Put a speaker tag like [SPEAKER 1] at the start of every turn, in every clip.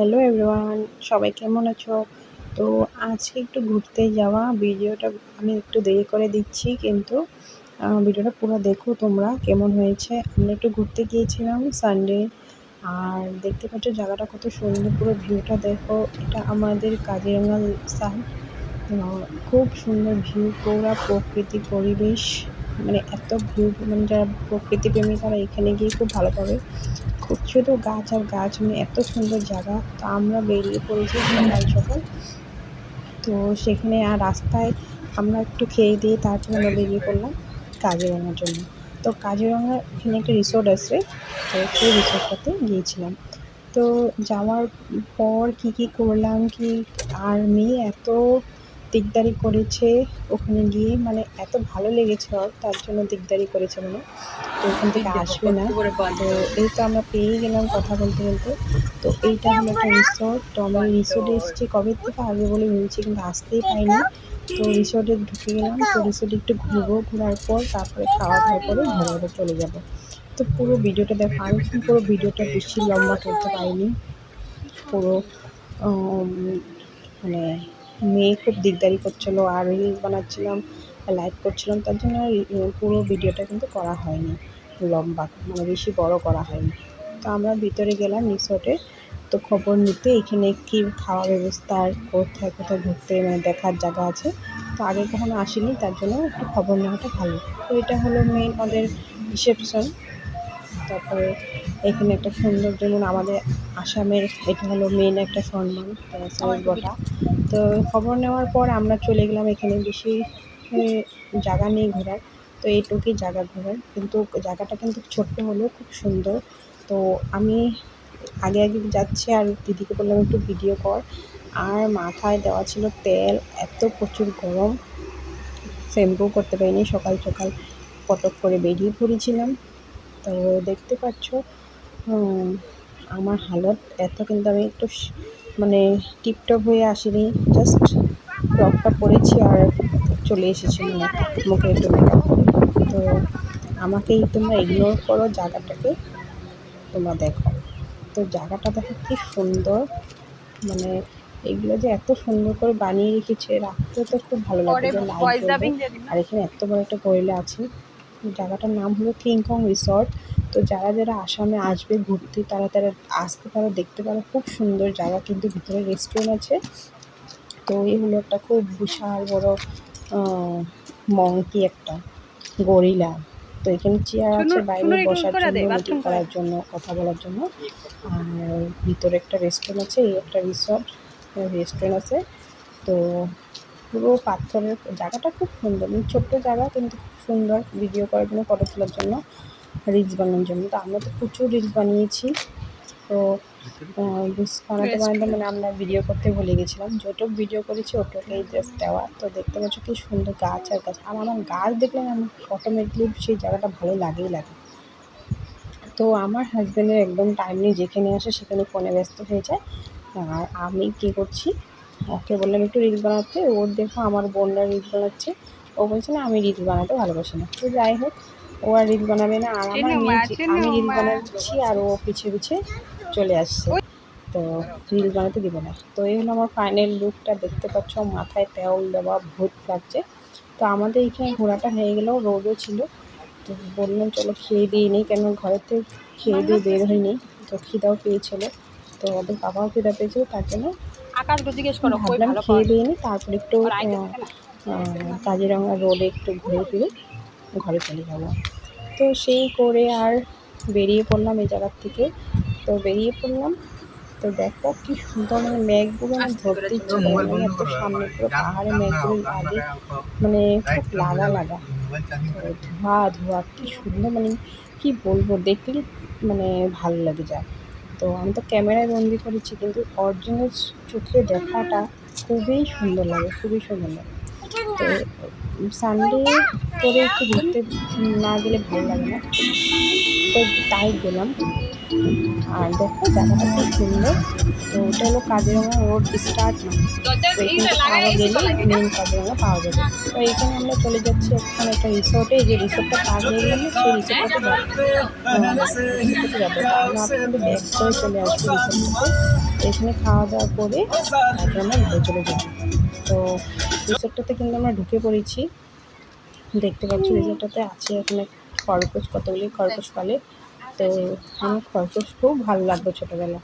[SPEAKER 1] Hello everyone, সবাই কেমন আছো? তো আজকে একটু ঘুরতে যাওয়া, ভিডিওটা আমি একটু দেরি করে দিচ্ছি, কিন্তু ভিডিওটা পুরো দেখো তোমরা, কেমন হয়েছে? আমরা একটু ঘুরতে গিয়েছিলাম সানডে আর দেখতে পাচ্ছ জায়গাটা কত সুন্দর, পুরো ভিউটা দেখো, এটা আমাদের কাজিরাঙ্গা সাইড খুব সুন্দর ভিউ, পুরো প্রকৃতি, পরিবেশ। মানে এত ভিউ মানে যারা প্রকৃতি প্রেমী তারা এখানে গিয়ে খুব ভালো পাবে। খুব শুধু গাছ আর গাছ মানে এত সুন্দর জায়গা। তো আমরা বেরিয়ে পড়েছি সকাল সকাল। তো সেখানে আর রাস্তায় আমরা একটু খেয়ে দিয়ে তারপর আমরা বেরিয়ে পড়লাম কাজিরঙার জন্য। তো কাজিরঙা এখানে একটা রিসোর্ট আছে, তো সেই রিসোর্টটাতে গিয়েছিলাম। তো যাওয়ার পর কি কি করলাম, কি আর মেয়ে এত দিকদারি করেছে ওখানে গিয়ে মানে এত ভালো লেগেছে ওর তার জন্য দিকদারি করেছে মানে। তো ওখান থেকে আসবে না। তো এই তো আমরা পেয়ে গেলাম কথা বলতে বলতে। তো এইটা হলো একটা রিসোর্ট তো আমরা রিসোর্টে এসেছি কবে থেকে আগে বলে ভেবেছি কিন্তু আসতেই পাইনি তো রিসোর্টে ঢুকে গেলাম তো রিসোর্টে একটু ঘুরবো। ঘোরার পর তারপরে খাওয়া দাওয়া করে ঘরে ঘরে চলে যাব। তো পুরো ভিডিওটা দেখো আমি কিন্তু পুরো ভিডিওটা বেশি লম্বা করতে পারিনি। পুরো মানে মেয়ে খুব দিকদারি করছিল, আর রিল বানাচ্ছিলাম লাইভ করছিলাম, তার জন্য পুরো ভিডিওটা কিন্তু করা হয়নি, লম্বা মানে বেশি বড় করা হয়নি। তো আমরা ভিতরে গেলাম রিসোর্টে তো খবর নিতে, এখানে কি খাওয়া ব্যবস্থা, আর কোথায় কোথায় ঘুরতে মানে দেখার জায়গা আছে, তো আগে কখনো আসিনি, তার জন্য একটু খবর নেওয়াটা ভালো। তো এটা হলো মেন আমাদের রিসেপশন তারপরে এখানে একটা সুন্দর যেমন আমাদের আসামের এটা হলো মেন একটা সম্মান বটা তো খবর নেওয়ার পর আমরা চলে গেলাম এখানে বেশি জায়গা নেই ঘোরার। তো এইটুকুই জায়গা ঘোরার। কিন্তু জায়গাটা কিন্তু ছোট্ট হলেও খুব সুন্দর। তো আমি আগে আগে যাচ্ছি আর দিদিকে বললাম একটু ভিডিও কর। আর মাথায় দেওয়া ছিল তেল এত প্রচুর গরম। শ্যাম্পু করতে পারিনি সকাল সকাল পটক করে বেরিয়ে পড়েছিলাম। তো দেখতে পাচ্ছ আমার হালত এত কিন্তু আমি একটু মানে টিপটপ হয়ে আসিনি জাস্ট টপটা পরেছি আর চলে এসেছি মানে মুখে একটু মেকআপ তো আমাকেই তোমরা ইগনোর করো জায়গাটাকে তোমরা দেখো। তো জায়গাটা দেখো কি সুন্দর মানে এগুলো যে এত সুন্দর করে বানিয়ে রেখেছে রাখতে তো খুব ভালো লাগে আর এখানে এত বড় একটা গরিলা আছে। জায়গাটার নাম হলো কিংকং রিসর্ট। তো যারা যারা আসামে আসবে ঘুরতে তারা তারা আসতে পারো দেখতে পারো। খুব সুন্দর জায়গা কিন্তু ভিতরে রেস্টুরেন্ট আছে। তো এই হলো একটা খুব বিশাল বড় মঙ্কি একটা গরিলা তো এখানে চেয়ার আছে বাইরে বসার জন্য মিটিং করার জন্য কথা বলার জন্য। আর ভিতরে একটা রেস্টুরেন্ট আছে এই একটা রিসর্ট রেস্টুরেন্ট আছে। তো পুরো পাথরের জায়গাটা খুব সুন্দর মানে ছোট্ট জায়গা কিন্তু খুব সুন্দর ভিডিও করার জন্য ফটো তোলার জন্য রিলস বানানোর জন্য। তো আমরা তো প্রচুর রিলস বানিয়েছি। তো রিলস বানাতে বানাতে মানে আমরা ভিডিও করতে ভুলে গেছিলাম। যতটুকু ভিডিও করেছি ওটুকুই জাস্ট দেওয়া। তো দেখতে পাচ্ছ কি সুন্দর গাছ আর গাছ। আর আমার গাছ দেখলে আমার অটোমেটিকলি সেই জায়গাটা ভালো লাগেই লাগে। তো আমার হাজব্যান্ডের একদম টাইম নেই যেখানে আসে সেখানে ফোনে ব্যস্ত হয়ে যায়। আর আমি কী করছি ওকে বললাম একটু রিল বানাতে? ওর দেখো আমার বোনরা রিল বানাচ্ছে। ও বলছে না আমি রিল বানাতে ভালোবাসি না। তো যাই হোক ও আর রিল বানাবে না। আর আমার আমি
[SPEAKER 2] রিল
[SPEAKER 1] বানাচ্ছি আর ও পিছে পিছে চলে আসছে। তো রিল বানাতে দিব না। তো এই হলো আমার ফাইনাল লুকটা দেখতে পাচ্ছ মাথায় তেল দেওয়া ভূত লাগছে। তো আমাদের এখানে ঘোরাটা হয়ে গেলেও রোদও ছিল। তো বললাম চলো খেয়ে দিয়ে নিই। কেন ঘরেতে খেয়ে দিয়ে বের হয়নি। তো খিদাও পেয়েছিল। তো ওদের বাবাও খিদা পেয়েছিল তার জন্য
[SPEAKER 2] আকাশকে জিজ্ঞেস করো কই ভালো
[SPEAKER 1] খেয়ে দিয়ে নিই তারপর একটু কাজিরাঙা রোডে একটু ঘুরে ফিরে ঘরে চলে যাব তো সেই করে আর বেরিয়ে পড়লাম এই জায়গার থেকে। তো বেরিয়ে পড়লাম তো দেখো কি সুন্দর মানে মেঘগুলো মানে ধরতে ইচ্ছে করে মানে এত সামনে পুরো। পাহাড়ে মেঘগুলো লাগে মানে খুব লাগা লাগা। ধোঁয়া ধোঁয়া কি সুন্দর মানে কি বলব দেখলে মানে ভালো লাগে যায়। তো আমি তো ক্যামেরায় বন্দি করেছি, কিন্তু অরিজিনাল চোখে দেখাটা খুবই সুন্দর লাগে, খুবই সুন্দর লাগে। তো সানডে করে একটু ঘুরতে না গেলে ভালো লাগে না। তো তাই গেলাম। আর দেখো জায়গাটা খুব সুন্দর। তো ওটা হলো কাজিরঙা রোড স্টার্ট তো এখান গেলে মেন কাজিরঙা পাওয়া যাবে। তো এইখানে আমরা চলে যাচ্ছি ওখানে একটা রিসোর্টে যে রিসোর্টটা পার হয়ে গেলাম সেই রিসোর্টটাতে যাব। আমরা কিন্তু ব্যাক করে চলে আসব রিসোর্টটাতে এখানে খাওয়া দাওয়া করে তারপর আমরা ঘরে চলে যাব তো রিসোর্টটাতে কিন্তু আমরা ঢুকে পড়েছি। দেখতে পাচ্ছি রিসোর্টটাতে আছে এখানে খরগোশ কতগুলি খরগোশ পালে। তো আমার খরগোশ খুব ভালো লাগতো ছোটোবেলা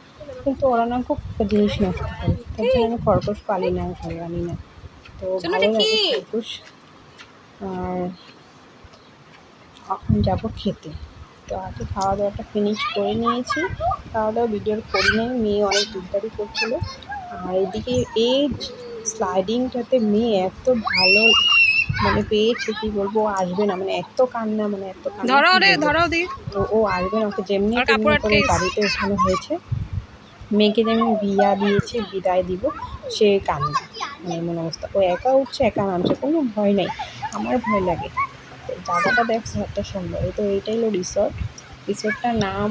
[SPEAKER 1] কিন্তু ওরা না খুব জিনিস নষ্ট করে। তার জন্য আমি খরগোশ পালি না ঘরে আনি না। তো ভালো লাগে খরগোশ। আর এখন যাব খেতে। তো আজকে খাওয়া দাওয়াটা ফিনিশ করে নিয়েছি। খাওয়া দাওয়া ভিডিওর করি নাই মেয়ে অনেক দুধদারি করছিল। আর এদিকে এই স্লাইডিংটাতে মেয়ে এত ভালো মানে পেয়েছে কি বলব আসবে না মানে এত কান্না মানে এত কান্না
[SPEAKER 2] ধরো রে ধরো দি
[SPEAKER 1] তো ও আসবে না ওকে যেমনি করে
[SPEAKER 2] আটকে
[SPEAKER 1] গাড়িতে হয়েছে। মেয়েকে যেমন বিয়া দিয়েছি বিদায় দিব সে কান্না মানে এমন অবস্থা। ও একা উঠছে একা নামছে কোনো ভয় নাই আমার ভয় লাগে। জায়গাটা দেখছ একটা সুন্দর। এই তো এইটাই হলো রিসর্ট রিসর্টটার নাম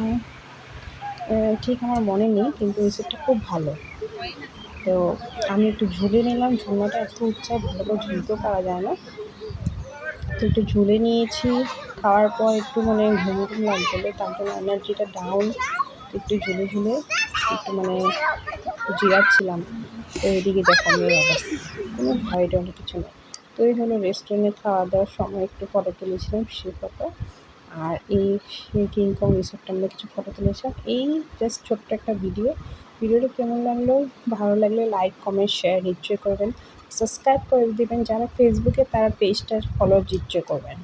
[SPEAKER 1] ঠিক আমার মনে নেই কিন্তু রিসর্টটা খুব ভালো। তো আমি একটু ঝুলে নিলাম, ঝুলনাটা এত উচ্চায় ভালো করে ঝুলতেও পারা যায় না। তো একটু ঝুলে নিয়েছি, খাওয়ার পর একটু মানে ঘুম ঘুম লাগছিল তার জন্য এনার্জিটা ডাউন একটু ঝুলে ঝুলে একটু মানে জিরাচ্ছিলাম। তো এদিকে দেখো মেয়ের অবস্থা, কোনো ভয় টয় কিছু নেই। তো এই হলো রেস্টুরেন্টে খাওয়া দাওয়ার সময় একটু ফটো তুলেছিলাম, সে ফটো আর এই কিংকং রিসোর্টটা আমরা কিছু ফটো তুলেছিলাম। এই জাস্ট ছোট্ট একটা ভিডিও ভিডিওটা কেমন লাগল? ভালো লাগলে লাইক কমেন্ট শেয়ার নিশ্চয়ই করবেন। সাবস্ক্রাইব করে দেবেন। যারা ফেসবুকে তারা পেজটার ফলো নিশ্চয় করবেন।